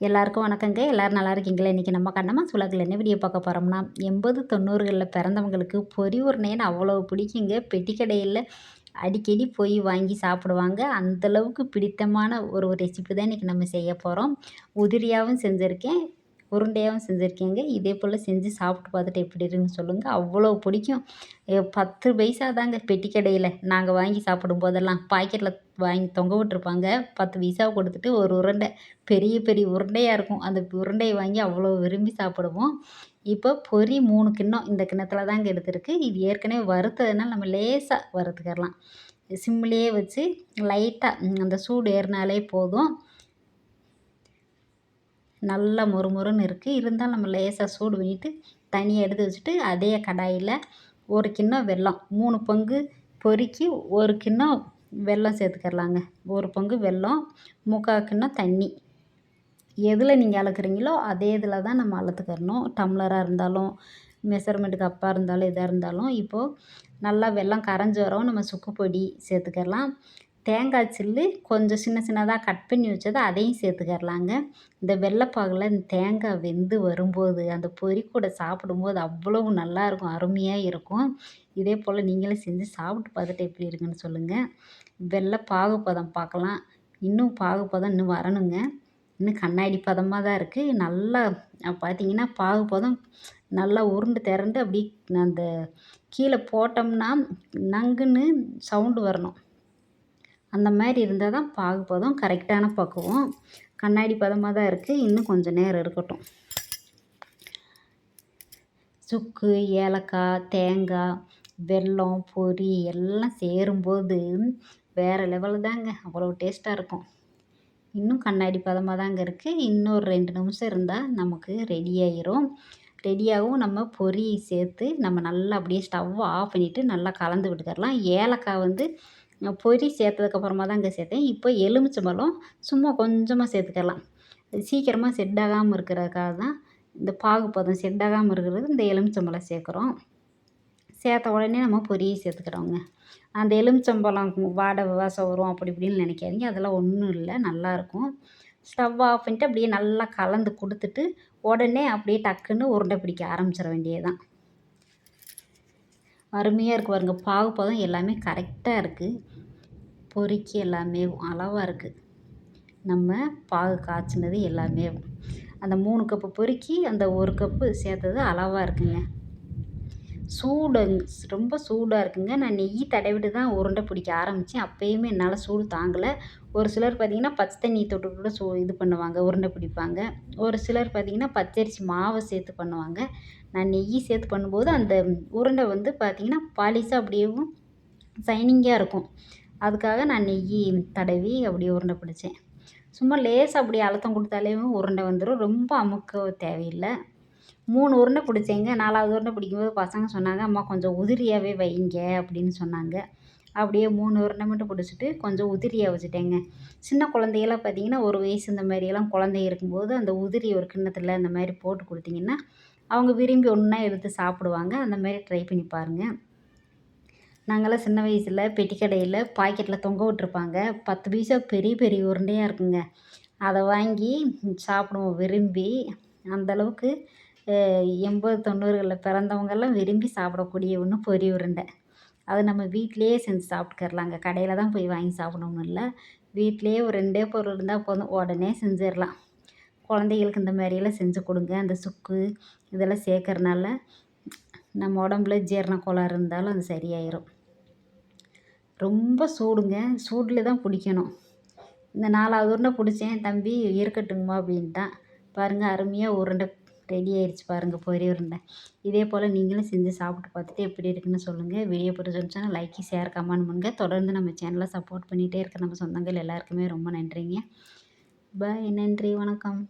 எல்லாருக்கும் வணக்கங்க. எல்லோரும் நல்லா இருக்கீங்களா? இன்றைக்கி நம்ம கண்ணம்மா சுலகில் என்ன வீடியோ பார்க்க போகிறோம்னா எண்பது தொண்ணூறுகளில் பிறந்தவங்களுக்கு பொறி உருணைன்னு அவ்வளோ பிடிக்குங்க. பெட்டிக்கடையில் அடிக்கடி போய் வாங்கி சாப்பிடுவாங்க. அந்தளவுக்கு பிடித்தமான ஒரு ரெசிபி தான் இன்றைக்கி நம்ம செய்ய போகிறோம் உதிரியாகவும் செஞ்சுருக்கேன். உருண்டையாகவும் செஞ்சுருக்கேங்க. இதே போல் செஞ்சு சாப்பிட்டு பார்த்துட்டு எப்படி இருக்குன்னு சொல்லுங்கள் அவ்வளோ பிடிக்கும். பத்து பைசா தாங்க பெட்டி கடையில் நாங்கள் வாங்கி சாப்பிடும் போதெல்லாம் பாக்கெட்டில் வாங்கி தொங்க விட்டுருப்பாங்க. பத்து பைசா கொடுத்துட்டு ஒரு உருண்டை பெரிய பெரிய உருண்டையாக இருக்கும். அந்த உருண்டையை வாங்கி அவ்வளோ விரும்பி சாப்பிடுவோம். இப்போ பொரி மூணு கிண்ணம் இந்த கிண்ணத்தில் தாங்க எடுத்துருக்கு. இது ஏற்கனவே வறுத்ததுனால நம்ம லேசாக வறுத்துக்கிறலாம் சிம்லேயே வச்சு லைட்டாக அந்த சூடு ஏறினாலே போதும். நல்லா மொறுமொறுன்னு இருக்குது இருந்தாலும் நம்ம லேசாக சூடு பண்ணிவிட்டு தனியாக எடுத்து வச்சுட்டு அதே கடாயில் ஒரு கிண்ணம் வெல்லம் மூணு பங்கு பொறுக்கி ஒரு கிண்ணம் வெல்லம் சேர்த்துக்கிறலாங்க. ஒரு பங்கு வெல்லம் முக்கால் கிண்ணம் தண்ணி. எதில் நீங்கள் அளக்குறீங்களோ அதே இதில் தான் நம்ம அளத்துக்கறணும். டம்ளராக இருந்தாலும் மெஷர்மெண்ட்டு கப்பாக இருந்தாலும் எதாக இருந்தாலும். இப்போது நல்லா வெல்லம் கரைஞ்சி வரவும் நம்ம சுக்கு பொடி சேர்த்துக்கிறலாம். தேங்காய் சில்லு கொஞ்சம் சின்ன சின்னதாக கட் பண்ணி வச்சதை அதையும் சேர்த்துக்கரலாங்க இந்த வெள்ளைப்பாகில் இந்த தேங்காய் வெந்து வரும்போது அந்த பொறி கூட சாப்பிடும்போது அவ்வளவு நல்லாயிருக்கும் அருமையாக இருக்கும். இதே போல் நீங்களும் செஞ்சு சாப்பிட்டு பார்த்துட்டு எப்படி இருக்குன்னு சொல்லுங்கள் வெள்ளை பாகுப்பதம் பார்க்கலாம். இன்னும் பாகுப்பதம் இன்னும் வரணுங்க. இன்னும் கண்ணாடி பதமாக தான் இருக்குது நல்லா பார்த்தீங்கன்னா பாகுபதம் நல்லா உருண்டு திரண்டு அப்படி அந்த கீழே போட்டோம்னா நங்குன்னு சவுண்டு வரணும். அந்த மாதிரி இருந்தால் தான் பாகுபதம் கரெக்டான பக்குவம். கண்ணாடி பதமாக தான் இருக்குது இன்னும் கொஞ்சம் நேரம் இருக்கட்டும். சுக்கு ஏலக்காய் தேங்காய் வெல்லம் பொரி எல்லாம் சேரும்போது வேறு லெவலு தாங்க. அவ்வளோ டேஸ்ட்டாக இருக்கும். இன்னும் கண்ணாடி பதமாக தாங்க இருக்குது இன்னொரு ரெண்டு நிமிஷம் இருந்தால் நமக்கு ரெடி ஆயிரும். ரெடியாகவும் நம்ம பொரி சேர்த்து நம்ம நல்லா அப்படியே ஸ்டவ்வை ஆஃப் பண்ணிவிட்டு நல்லா கலந்து விட்டுக்கரலாம் ஏலக்காய் வந்து பொரி சேர்த்ததுக்கப்புறமா தான் அங்கே சேர்த்தேன். இப்போ எலுமிச்சம்பழம் சும்மா கொஞ்சமாக சேர்த்துக்கலாம். சீக்கிரமாக செட் ஆகாமல் இருக்கிறதுக்காக தான் இந்த பாகுப்பதம் செட் ஆகாமல் இருக்கிறது இந்த எலுமிச்சம்பழம் சேர்க்குறோம். சேர்த்த உடனே நம்ம பொரியை சேர்த்துக்கிறோங்க. அந்த எலுமிச்சம்பழம் வாடை வாசம் வரும் அப்படி இப்படின்னு நினைக்காதீங்க. அதெல்லாம் ஒன்றும் இல்லை. நல்லாயிருக்கும் ஸ்டவ் ஆஃப் பண்ணிட்டு அப்படியே நல்லா கலந்து கொடுத்துட்டு உடனே அப்படியே டக்குன்னு உருண்டை பிடிக்க ஆரம்பிச்சிட வேண்டியது தான் அருமையாக இருக்குது பாருங்க. பாகுப்பதம் எல்லாமே கரெக்டாக இருக்குது பொறிக்கு எல்லாமே அளவாக இருக்குது நம்ம பாகு காய்ச்சினது எல்லாமே. அந்த மூணு கப்பு பொறுக்கி அந்த ஒரு கப்பு சேர்த்தது அளவாக இருக்குங்க. சூடுங்க ரொம்ப சூடாக இருக்குங்க. நான் நெய் தடவிட்டு தான் உருண்டை பிடிக்க ஆரம்பித்தேன் அப்போயுமே என்னால் சூடு தாங்கலை. ஒரு சிலர் பார்த்திங்கன்னா பச்சை தண்ணி தொட்டு கூட சூ இது பண்ணுவாங்க உருண்டை பிடிப்பாங்க. ஒரு சிலர் பார்த்திங்கன்னா பச்சரிசி மாவை சேர்த்து பண்ணுவாங்க. நான் நெய் சேர்த்து பண்ணும்போது அந்த உருண்டை வந்து பார்த்திங்கன்னா பாலிஷாக அப்படியேவும் சைனிங்காக இருக்கும். அதுக்காக நான் நெய் தடவி அப்படியே உருண்டை பிடிச்சேன். சும்மா லேசாக அப்படியே அழுத்தம் கொடுத்தாலேயும் உருண்டை வந்துடும் ரொம்ப அமுக்க தேவையில்லை. மூணு உருண்டை பிடிச்சேங்க. நாலாவது உருண்டை பிடிக்கும்போது பசங்க சொன்னாங்க அம்மா கொஞ்சம் உதிரியாகவே வைங்க அப்படின்னு சொன்னாங்க. அப்படியே மூணு உருண்டை மட்டும் பிடிச்சிட்டு கொஞ்சம் உதிரியாக வச்சுட்டேங்க. சின்ன குழந்தையெல்லாம் பார்த்தீங்கன்னா ஒரு வயசு இந்த மாதிரியெல்லாம் குழந்தை இருக்கும்போது அந்த உதிரி ஒரு கிண்ணத்தில் அந்த மாதிரி போட்டு கொடுத்தீங்கன்னா அவங்க விரும்பி ஒன்றா எடுத்து சாப்பிடுவாங்க. அந்த மாதிரி ட்ரை பண்ணி பாருங்கள் நாங்களாம் சின்ன வயசில் பெட்டி கடையில் பாக்கெட்டில் தொங்க விட்ருப்பாங்க பத்து பைசா பெரிய பெரிய உருண்டையாக இருக்குங்க. அதை வாங்கி சாப்பிடுவோம் விரும்பி. அந்தளவுக்கு எண்பது தொண்ணூறுகளில் பிறந்தவங்கெல்லாம் விரும்பி சாப்பிடக்கூடிய ஒன்று பொரி உருண்டை. அது நம்ம வீட்டிலையே செஞ்சு சாப்பிட்டுக்கரலாங்க கடையில் தான் போய் வாங்கி சாப்பிடணும்னு இல்லை. வீட்டிலையே ஒரு ரெண்டே பொருள் இருந்தால் போதும் உடனே செஞ்சிடலாம். குழந்தைகளுக்கு இந்த மாதிரியெல்லாம் செஞ்சு கொடுங்க. அந்த சுக்கு இதெல்லாம் சேர்க்கறனால நம்ம உடம்புல ஜீரண கோளாறு இருந்தாலும் அது சரியாயிடும் ரொம்ப சூடுங்க. சூடில் தான் பிடிக்கணும் இந்த நாலாவது உருண்டை பிடிச்சேன் தம்பி இருக்கட்டுங்கம்மா அப்படின்ட்டான். பாருங்கள் அருமையாக உருண்டை ரெடி ஆயிடுச்சு பாருங்கள் பொரி உருண்டை இதே போல் நீங்களும் செஞ்சு சாப்பிட்டு பார்த்துட்டு எப்படி இருக்குன்னு சொல்லுங்கள் வீடியோ பிடிச்சிருந்துச்சுன்னா லைக் ஷேர் கமெண்ட் பண்ணுங்கள் தொடர்ந்து நம்ம சேனலை சப்போர்ட் பண்ணிகிட்டே இருக்க நம்ம சொந்தங்கள் எல்லாருக்குமே ரொம்ப நன்றிங்க. பாய் நன்றி வணக்கம்.